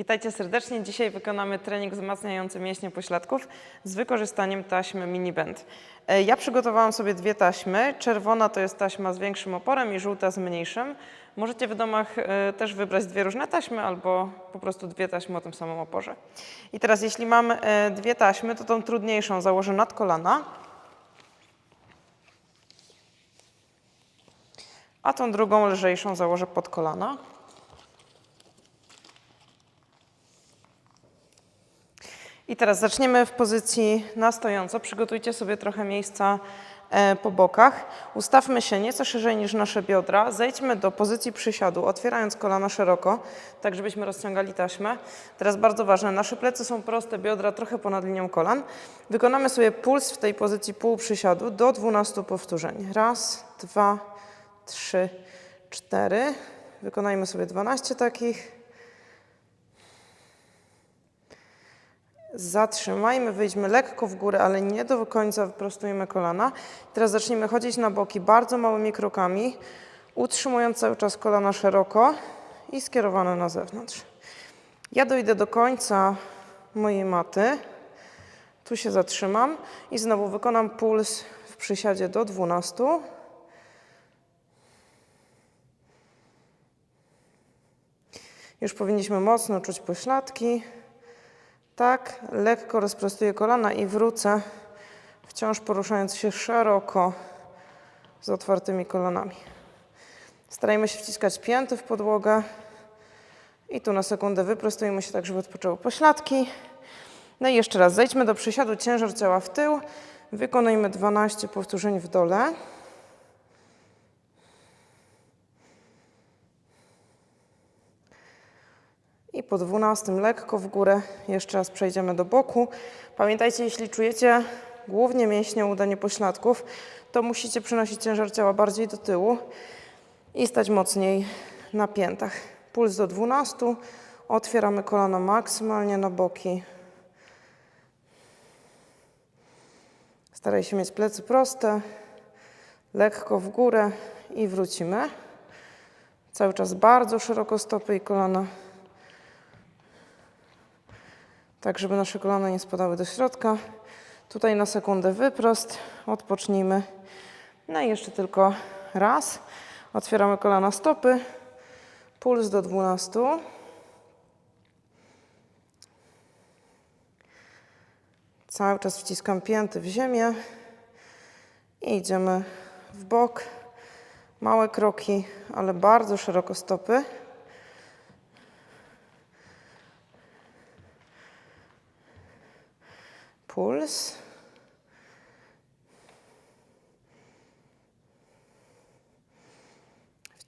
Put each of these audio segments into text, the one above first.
Witajcie serdecznie. Dzisiaj wykonamy trening wzmacniający mięśnie pośladków z wykorzystaniem taśmy mini band. E, Ja przygotowałam sobie dwie taśmy. Czerwona to jest taśma z większym oporem i żółta z mniejszym. Możecie w domach e, też wybrać dwie różne taśmy albo po prostu dwie taśmy o tym samym oporze. I teraz jeśli mam e, dwie taśmy, to tą trudniejszą założę nad kolana, a tą drugą lżejszą założę pod kolana. I teraz zaczniemy w pozycji na stojąco. Przygotujcie sobie trochę miejsca e, po bokach. Ustawmy się nieco szerzej niż nasze biodra. Zejdźmy do pozycji przysiadu, otwierając kolana szeroko, tak żebyśmy rozciągali taśmę. Teraz bardzo ważne, nasze plecy są proste, biodra trochę ponad linią kolan. Wykonamy sobie puls w tej pozycji półprzysiadu do 12 powtórzeń. Raz, dwa, trzy, cztery. Wykonajmy sobie 12 takich. Zatrzymajmy, wyjdźmy lekko w górę, ale nie do końca wyprostujemy kolana. Teraz zacznijmy chodzić na boki bardzo małymi krokami, utrzymując cały czas kolana szeroko i skierowane na zewnątrz. Ja dojdę do końca mojej maty. Tu się zatrzymam i znowu wykonam puls w przysiadzie do 12. Już powinniśmy mocno czuć pośladki. Tak, lekko rozprostuję kolana i wrócę, wciąż poruszając się szeroko z otwartymi kolanami. Starajmy się wciskać pięty w podłogę i tu na sekundę wyprostujemy się tak, żeby odpoczęły pośladki. No i jeszcze raz, zejdźmy do przysiadu, ciężar ciała w tył, wykonajmy 12 powtórzeń w dole. I po 12 lekko w górę. Jeszcze raz przejdziemy do boku. Pamiętajcie, jeśli czujecie głównie mięśnie udanie pośladków, to musicie przynosić ciężar ciała bardziej do tyłu i stać mocniej na piętach. Puls do 12. Otwieramy kolana maksymalnie na boki. Staraj się mieć plecy proste, lekko w górę i wrócimy. Cały czas bardzo szeroko stopy i kolana tak żeby nasze kolana nie spadały do środka. Tutaj na sekundę wyprost, odpocznijmy. No i jeszcze tylko raz. Otwieramy kolana stopy, puls do 12. Cały czas wciskam pięty w ziemię i idziemy w bok. Małe kroki, ale bardzo szeroko stopy. Puls.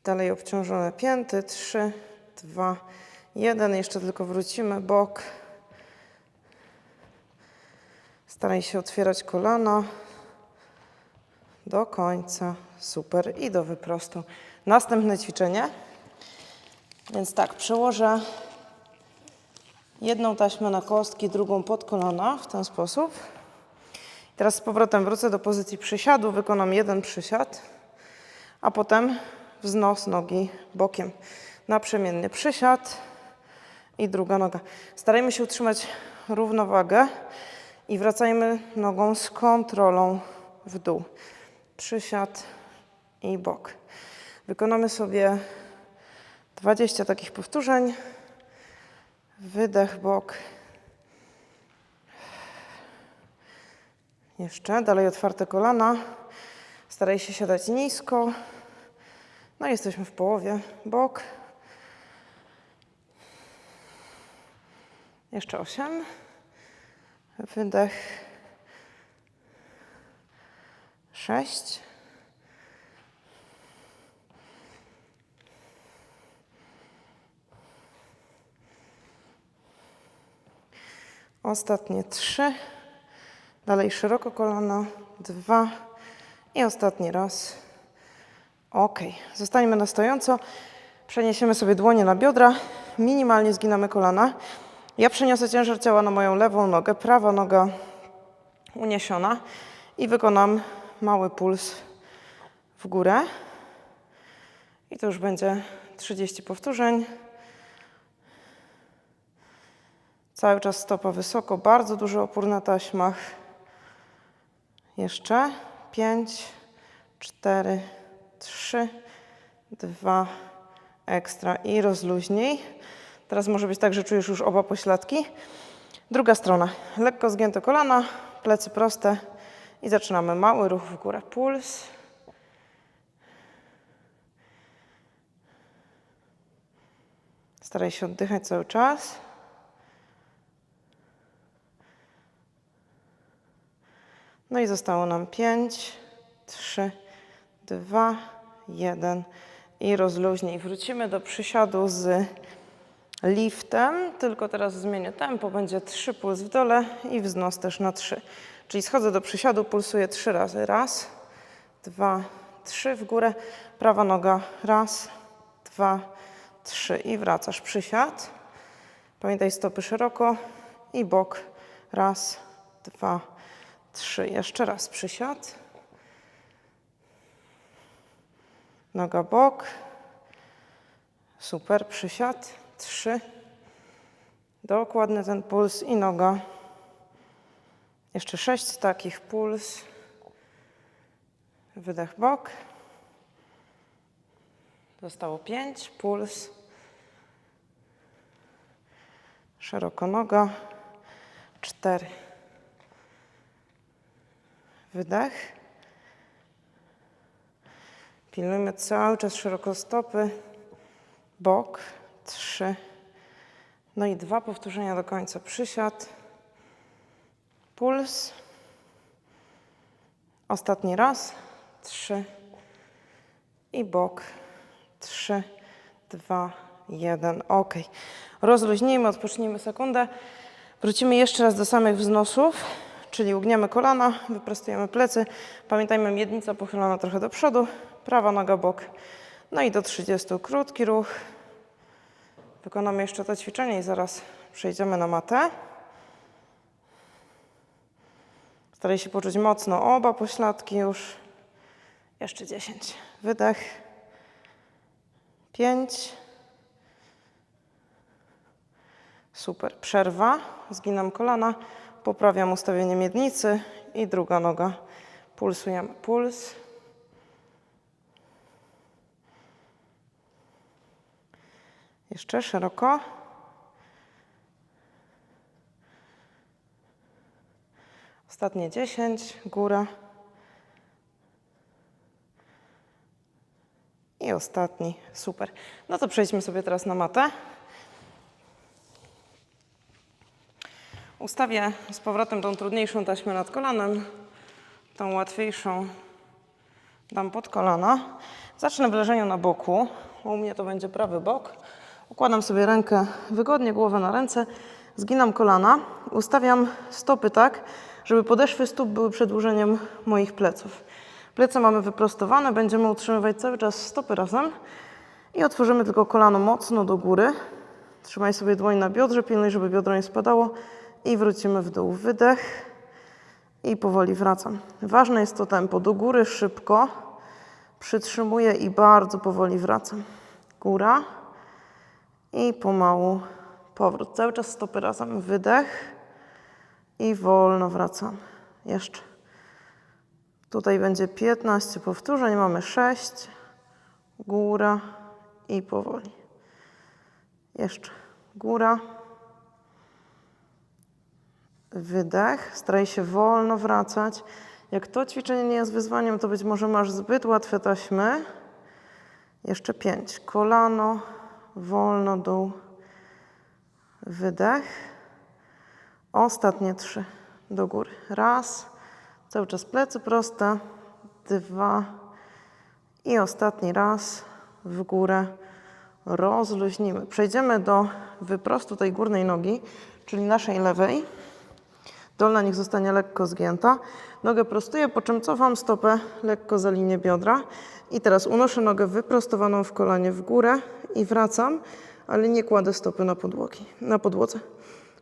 Dalej obciążone pięty. 3, 2, 1. Jeszcze tylko wrócimy. Bok. Staraj się otwierać kolana do końca. Super. I do wyprostu. Następne ćwiczenie. Więc tak, przełożę jedną taśmę na kostki, drugą pod kolana w ten sposób. Teraz z powrotem wrócę do pozycji przysiadu, wykonam jeden przysiad, a potem wznos nogi bokiem. Naprzemienny przysiad i druga noga. Starajmy się utrzymać równowagę i wracajmy nogą z kontrolą w dół. Przysiad i bok. Wykonamy sobie 20 takich powtórzeń. Wydech, bok. Jeszcze, dalej otwarte kolana. Staraj się siadać nisko. No jesteśmy w połowie. Bok. Jeszcze osiem. Wydech. Sześć. Ostatnie trzy. Dalej szeroko kolano. Dwa. I ostatni raz. Ok. Zostańmy na stojąco. Przeniesiemy sobie dłonie na biodra. Minimalnie zginamy kolana. Ja przeniosę ciężar ciała na moją lewą nogę. Prawa noga uniesiona. I wykonam mały puls w górę. I to już będzie 30 powtórzeń. Cały czas stopa wysoko, bardzo duży opór na taśmach. Jeszcze. Pięć, cztery, trzy, dwa, ekstra i rozluźnij. Teraz może być tak, że czujesz już oba pośladki. Druga strona. Lekko zgięte kolana, plecy proste i zaczynamy mały ruch w górę. Puls. Staraj się oddychać cały czas. No i zostało nam 5, 3, 2, 1 i rozluźnij. Wrócimy do przysiadu z liftem, tylko teraz zmienię tempo, będzie 3 puls w dole i wznos też na 3. Czyli schodzę do przysiadu, pulsuję 3 razy. Raz, dwa, trzy w górę, prawa noga, raz, dwa, trzy i wracasz. Przysiad. Pamiętaj stopy szeroko i bok. Raz, dwa, trzy. Jeszcze raz przysiad. Noga bok. Super, przysiad. Trzy. Dokładny ten puls i noga. Jeszcze sześć takich, puls. Wydech bok. Zostało pięć, puls. Szeroko noga. Cztery. Wydech. Pilnujmy cały czas szeroko stopy. Bok. Trzy. No i dwa powtórzenia do końca. Przysiad. Puls. Ostatni raz. Trzy. I bok. Trzy, dwa, jeden. Ok. Rozluźnijmy, odpocznijmy sekundę. Wrócimy jeszcze raz do samych wznosów, czyli ugniemy kolana, wyprostujemy plecy. Pamiętajmy, miednica pochylona trochę do przodu, prawa noga bok. No i do 30. Krótki ruch. Wykonamy jeszcze to ćwiczenie i zaraz przejdziemy na matę. Staraj się poczuć mocno oba pośladki już. Jeszcze 10. Wydech. 5. Super. Przerwa. Zginam kolana. Poprawiam ustawienie miednicy i druga noga. Pulsujemy. Puls. Jeszcze szeroko. Ostatnie 10. Góra. I ostatni, super. No to przejdźmy sobie teraz na matę. Ustawię z powrotem tą trudniejszą taśmę nad kolanem, tą łatwiejszą dam pod kolana. Zacznę w leżeniu na boku. U mnie to będzie prawy bok. Układam sobie rękę wygodnie, głowę na ręce, zginam kolana, ustawiam stopy tak, żeby podeszwy stóp były przedłużeniem moich pleców. Plecy mamy wyprostowane, będziemy utrzymywać cały czas stopy razem i otworzymy tylko kolano mocno do góry. Trzymaj sobie dłoń na biodrze, pilnuj, żeby biodro nie spadało i wrócimy w dół. Wydech i powoli wracam. Ważne jest to tempo. Do góry szybko, przytrzymuję i bardzo powoli wracam. Góra i pomału powrót. Cały czas stopy razem. Wydech i wolno wracam. Jeszcze. Tutaj będzie 15 powtórzeń, mamy 6, góra i powoli. Jeszcze góra, wydech, staraj się wolno wracać. Jak to ćwiczenie nie jest wyzwaniem, to być może masz zbyt łatwe taśmy. Jeszcze 5, kolano, wolno dół, wydech. Ostatnie 3 do góry. Raz, Cały czas plecy proste. Dwa. I ostatni raz w górę rozluźnimy. Przejdziemy do wyprostu tej górnej nogi, czyli naszej lewej. Dolna niech zostanie lekko zgięta. Nogę prostuję, po czym cofam stopę lekko za linię biodra. I teraz unoszę nogę wyprostowaną w kolanie w górę i wracam, ale nie kładę stopy na podłogi, na podłodze.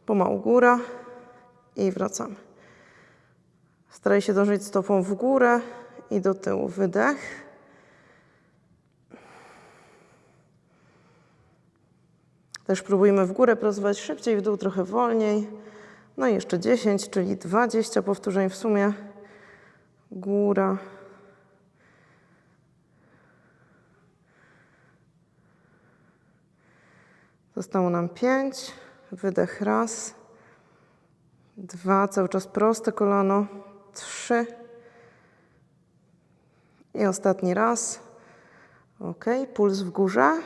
Pomału góra i wracamy. Staraj się dążyć stopą w górę i do tyłu. Wydech. Też próbujmy w górę pracować szybciej, w dół trochę wolniej. No i jeszcze 10, czyli 20 powtórzeń w sumie. Góra. Zostało nam 5. Wydech raz. Dwa, cały czas proste kolano. Trzy. I ostatni raz. Ok, puls w górze.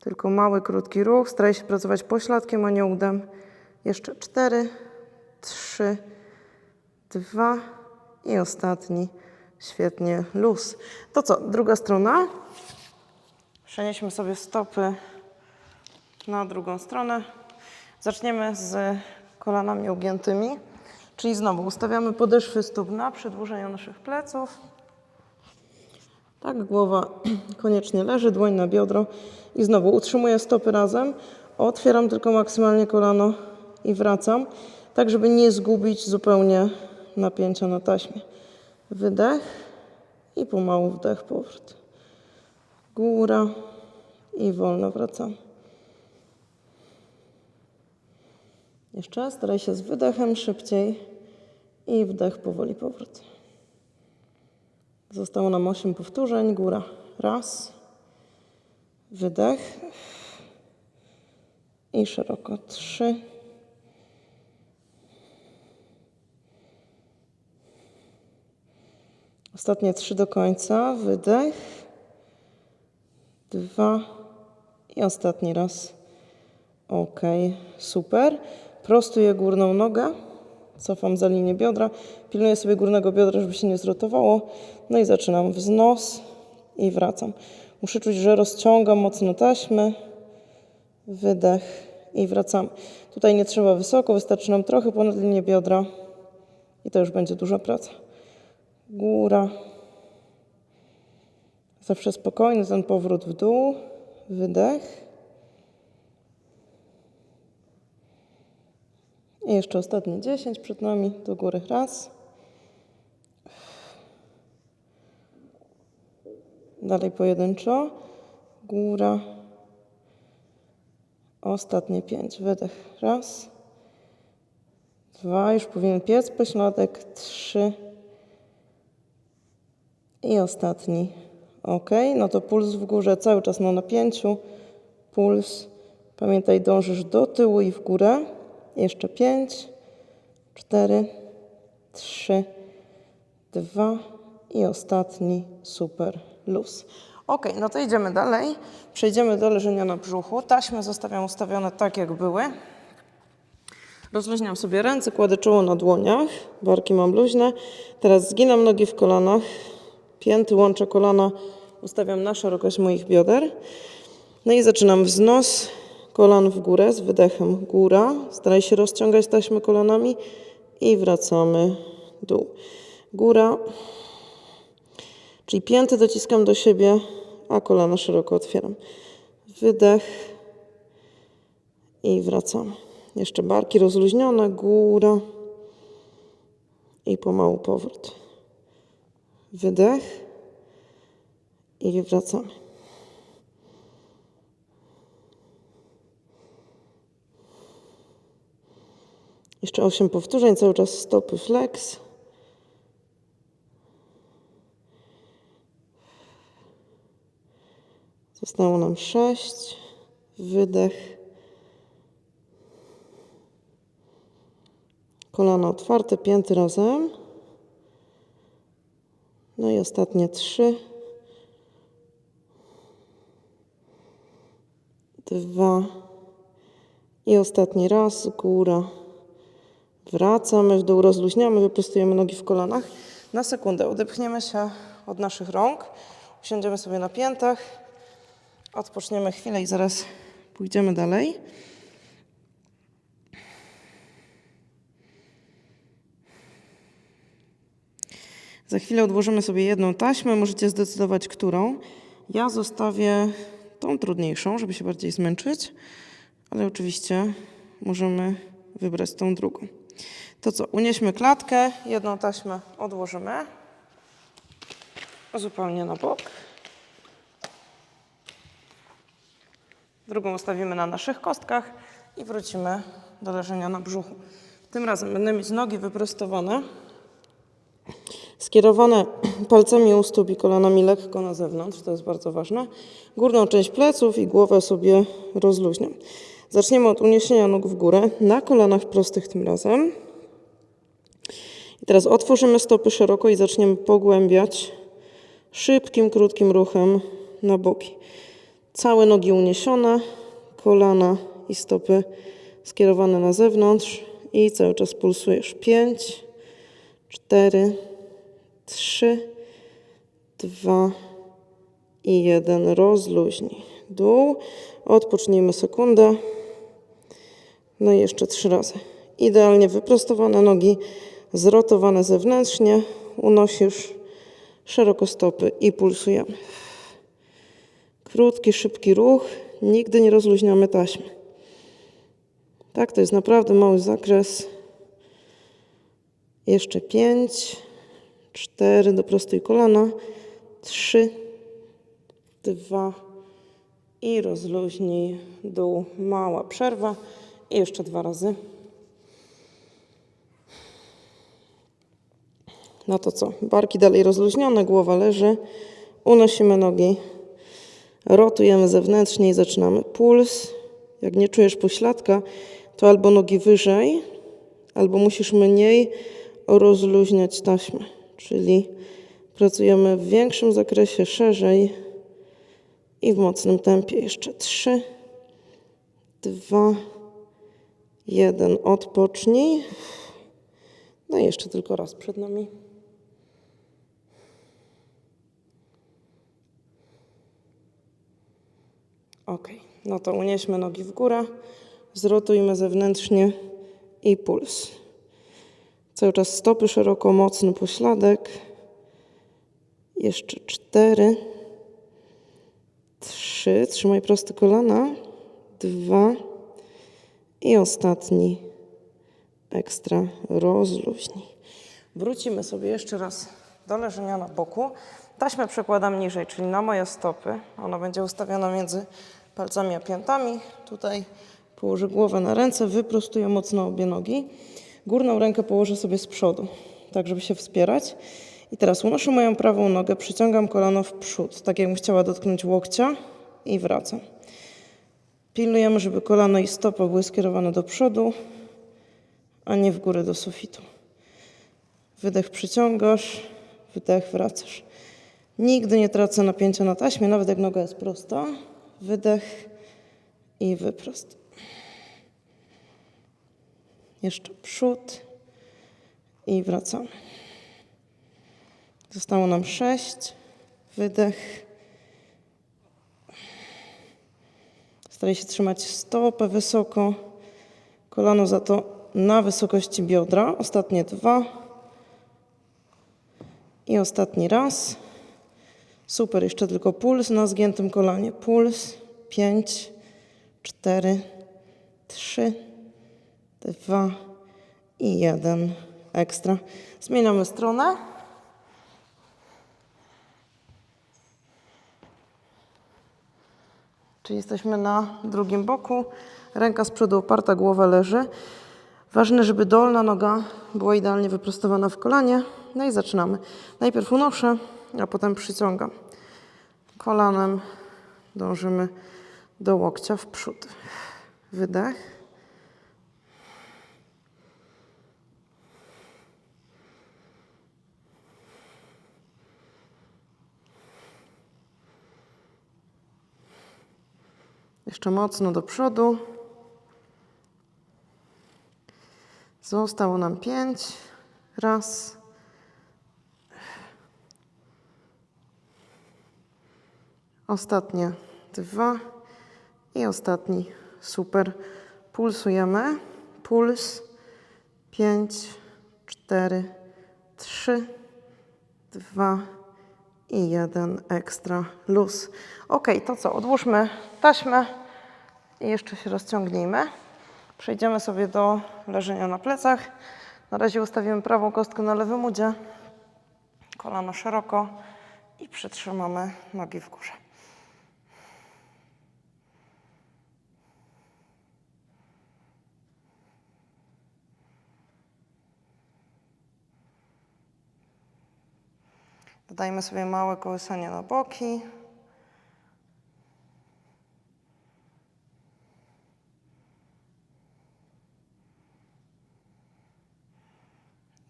Tylko mały, krótki ruch. Staraj się pracować pośladkiem, a nie udem. Jeszcze cztery, trzy, dwa i ostatni. Świetnie, luz. To co, druga strona. Przenieśmy sobie stopy na drugą stronę. Zaczniemy z kolanami ugiętymi, czyli znowu ustawiamy podeszwy stóp na przedłużeniu naszych pleców. Tak, głowa koniecznie leży, dłoń na biodro i znowu utrzymuję stopy razem, otwieram tylko maksymalnie kolano i wracam, tak żeby nie zgubić zupełnie napięcia na taśmie. Wydech i pomału wdech, powrót. Góra i wolno wracam. Jeszcze staraj się z wydechem szybciej i wdech, powoli powrót. Zostało nam 8 powtórzeń. Góra. Raz. Wydech. I szeroko. Trzy. Ostatnie trzy do końca. Wydech. Dwa. I ostatni raz. Ok, super. Prostuję górną nogę. Cofam za linię biodra. Pilnuję sobie górnego biodra, żeby się nie zrotowało. No i zaczynam wznos i wracam. Muszę czuć, że rozciągam mocno taśmę. Wydech i wracam. Tutaj nie trzeba wysoko, wystarczy nam trochę ponad linię biodra. I to już będzie duża praca. Góra. Zawsze spokojny ten powrót w dół. Wydech. I jeszcze ostatnie 10 przed nami. Do góry raz. Dalej pojedynczo. Góra. Ostatnie 5. Wydech. Raz. Dwa. Już powinien piec pośladek. Trzy. I ostatni. Ok. No to puls w górze cały czas na napięciu. Puls. Pamiętaj, dążysz do tyłu i w górę. Jeszcze pięć, cztery, trzy, dwa i ostatni super luz. Ok, no to idziemy dalej. Przejdziemy do leżenia na brzuchu. Taśmy zostawiam ustawione tak, jak były. Rozluźniam sobie ręce, kładę czoło na dłoniach, barki mam luźne. Teraz zginam nogi w kolanach, pięty łączę kolana, ustawiam na szerokość moich bioder. No i zaczynam wznos kolan w górę z wydechem góra. Staraj się rozciągać taśmy kolanami i wracamy dół. Góra, czyli pięty dociskam do siebie, a kolana szeroko otwieram. Wydech i wracamy. Jeszcze barki rozluźnione, góra i pomału powrót. Wydech i wracamy. Jeszcze 8 powtórzeń, cały czas stopy flex. Zostało nam 6. Wydech. Kolana otwarte, pięty razem. No i ostatnie 3. Dwa. I ostatni raz, góra. Wracamy w dół, rozluźniamy, wyprostujemy nogi w kolanach. Na sekundę odepchniemy się od naszych rąk, usiądziemy sobie na piętach, odpoczniemy chwilę i zaraz pójdziemy dalej. Za chwilę odłożymy sobie jedną taśmę, możecie zdecydować, którą. Ja zostawię tą trudniejszą, żeby się bardziej zmęczyć, ale oczywiście możemy wybrać tą drugą. To co, unieśmy klatkę, jedną taśmę odłożymy zupełnie na bok. Drugą ustawimy na naszych kostkach i wrócimy do leżenia na brzuchu. Tym razem będę mieć nogi wyprostowane, skierowane palcami u stóp i kolanami lekko na zewnątrz, to jest bardzo ważne. Górną część pleców i głowę sobie rozluźniam. Zaczniemy od uniesienia nóg w górę, na kolanach prostych tym razem. I teraz otworzymy stopy szeroko i zaczniemy pogłębiać szybkim, krótkim ruchem na boki. Całe nogi uniesione, kolana i stopy skierowane na zewnątrz i cały czas pulsujesz. 5, 4, 3, 2 i 1. Rozluźnij. Dół. Odpocznijmy sekundę. No i jeszcze trzy razy. Idealnie wyprostowane nogi, zrotowane zewnętrznie. Unosisz szeroko stopy i pulsujemy. Krótki, szybki ruch. Nigdy nie rozluźniamy taśmy. Tak, to jest naprawdę mały zakres. Jeszcze pięć, cztery, do prostej kolana. Trzy, dwa i rozluźnij dół. Mała przerwa. I jeszcze dwa razy. No to co? Barki dalej rozluźnione, głowa leży. Unosimy nogi. Rotujemy zewnętrznie i zaczynamy. Puls. Jak nie czujesz pośladka, to albo nogi wyżej, albo musisz mniej rozluźniać taśmę. Czyli pracujemy w większym zakresie, szerzej i w mocnym tempie. Jeszcze trzy, dwa, jeden. Odpocznij. No i jeszcze tylko raz przed nami. Ok, no to unieśmy nogi w górę, zrotujmy zewnętrznie i puls. Cały czas stopy szeroko, mocny pośladek. Jeszcze cztery, trzy, trzymaj proste kolana, dwa i ostatni ekstra rozluźnij. Wrócimy sobie jeszcze raz do leżenia na boku. Taśmę przekładam niżej, czyli na moje stopy. Ona będzie ustawiona między palcami a piętami. Tutaj położę głowę na ręce, wyprostuję mocno obie nogi. Górną rękę położę sobie z przodu, tak żeby się wspierać. I teraz unoszę moją prawą nogę, przyciągam kolano w przód, tak jakbym chciała dotknąć łokcia i wracam. Pilnujemy, żeby kolano i stopa były skierowane do przodu, a nie w górę do sufitu. Wydech przyciągasz, wydech wracasz. Nigdy nie tracę napięcia na taśmie, nawet jak noga jest prosta. Wydech i wyprost. Jeszcze przód i wracamy. Zostało nam sześć. Wydech. Staraj się trzymać stopę wysoko. Kolano za to na wysokości biodra. Ostatnie dwa. I ostatni raz. Super, jeszcze tylko puls na zgiętym kolanie. Puls. Pięć, cztery, trzy, dwa i jeden. Ekstra. Zmieniamy stronę. Czyli jesteśmy na drugim boku. Ręka z przodu oparta, głowa leży. Ważne, żeby dolna noga była idealnie wyprostowana w kolanie. No i zaczynamy. Najpierw unoszę, a potem przyciągam. Kolanem dążymy do łokcia w przód. Wydech. Jeszcze mocno do przodu. Zostało nam pięć. Raz. Ostatnie dwa. I ostatni. Super. Pulsujemy. Puls. Pięć, cztery, trzy, dwa i jeden ekstra luz. Ok, to co? Odłóżmy taśmę i jeszcze się rozciągnijmy. Przejdziemy sobie do leżenia na plecach. Na razie ustawimy prawą kostkę na lewym udzie, kolano szeroko i przytrzymamy nogi w górze. Dodajmy sobie małe kołysanie na boki.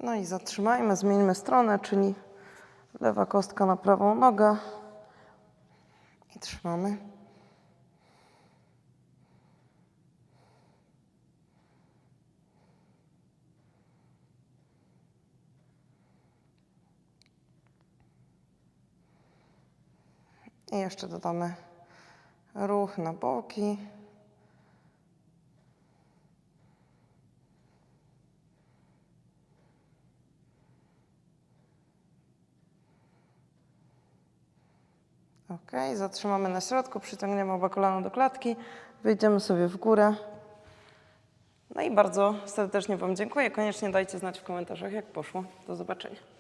No i zatrzymajmy, zmieńmy stronę, czyli lewa kostka na prawą nogę. I trzymamy. I jeszcze dodamy ruch na boki. Ok, zatrzymamy na środku, przyciągniemy oba kolana do klatki, wyjdziemy sobie w górę. No i bardzo serdecznie Wam dziękuję. Koniecznie dajcie znać w komentarzach, jak poszło. Do zobaczenia.